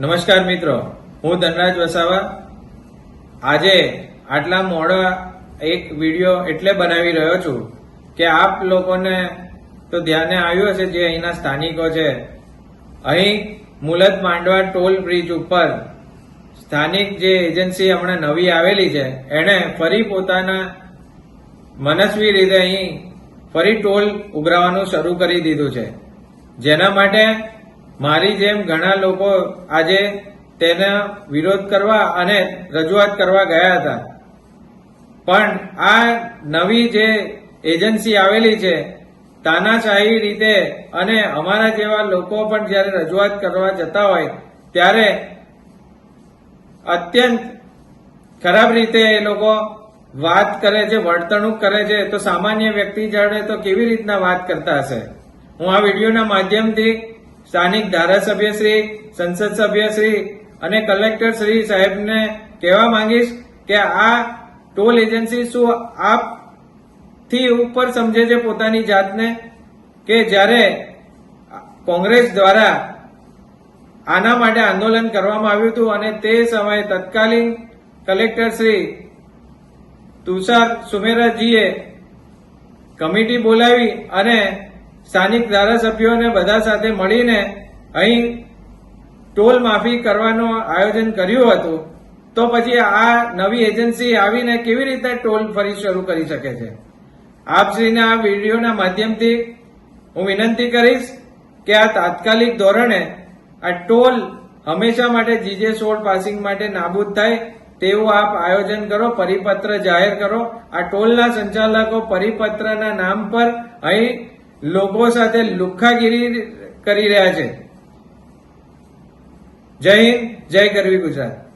નમસ્કાર મિત્રો, હું ધનરાજ વસાવા. આજે આટલા મોડા એક વીડિયો એટલે બનાવી રહ્યો છું કે આપ લોકોને તો ધ્યાને આવ્યું હશે જે અહીંના સ્થાનિકો છે. અહીં મુલત માંડવા ટોલ બ્રિજ ઉપર સ્થાનિક જે એજન્સી હમણાં નવી આવેલી છે, એણે ફરી પોતાના મનસ્વી રીતે અહીં ફરી ટોલ ઉઘરાવવાનું શરૂ કરી દીધું છે. જેના માટે મારી જેમ ઘણા લોકો આજે તેનો વિરોધ કરવા અને રજૂઆત કરવા ગયા હતા. પણ આ નવી જે એજન્સી આવેલી છે, તાનાશાહી રીતે અને અમારા જેવા લોકો પણ જ્યારે રજૂઆત કરવા જતા હોય, ત્યારે અત્યંત ખરાબ રીતે એ લોકો વાત કરે છે, વર્તણૂક કરે છે. તો સામાન્ય વ્યક્તિ જાણે તો કેવી રીતના વાત કરતા હશે? હું આ વિડીયોના માધ્યમથી સ્થાનિક ધારાસભ્ય શ્રી, સંસદ સભ્યશ્રી અને કલેક્ટર શ્રી સાહેબને કહેવા માંગીશ કે આ ટોલ એજન્સી શું આપથી ઉપર સમજે છે પોતાની જાતને? કે જ્યારે કોંગ્રેસ દ્વારા આના માટે આંદોલન કરવામાં આવ્યું હતું અને તે સમયે તત્કાલીન કલેક્ટર શ્રી તુષાર સુમેરાજીએ કમિટી બોલાવી અને સ્થાનિક ધારાસભ્યોને બધા સાથે મળીને અહીં ટોલ માફી કરવાનું આયોજન કર્યું હતું, તો પછી આ નવી એજન્સી આવીને કેવી રીતે ટોલ ફરી શરૂ કરી શકે છે? આપશ્રીને આ વિડીયોના માધ્યમથી હું વિનંતી કરીશ કે આ તાત્કાલિક ધોરણે આ ટોલ હંમેશા માટે જીજે સોળ પાસિંગ માટે નાબૂદ થાય તેવું આપ આયોજન કરો, પરિપત્ર જાહેર કરો. આ ટોલના સંચાલકો પરિપત્રના નામ પર અહીં લોકો સાથે લુખ્ખાગીરી કરી રહ્યા છે. જય હિન્દ જય ગરવી ગુજરાત.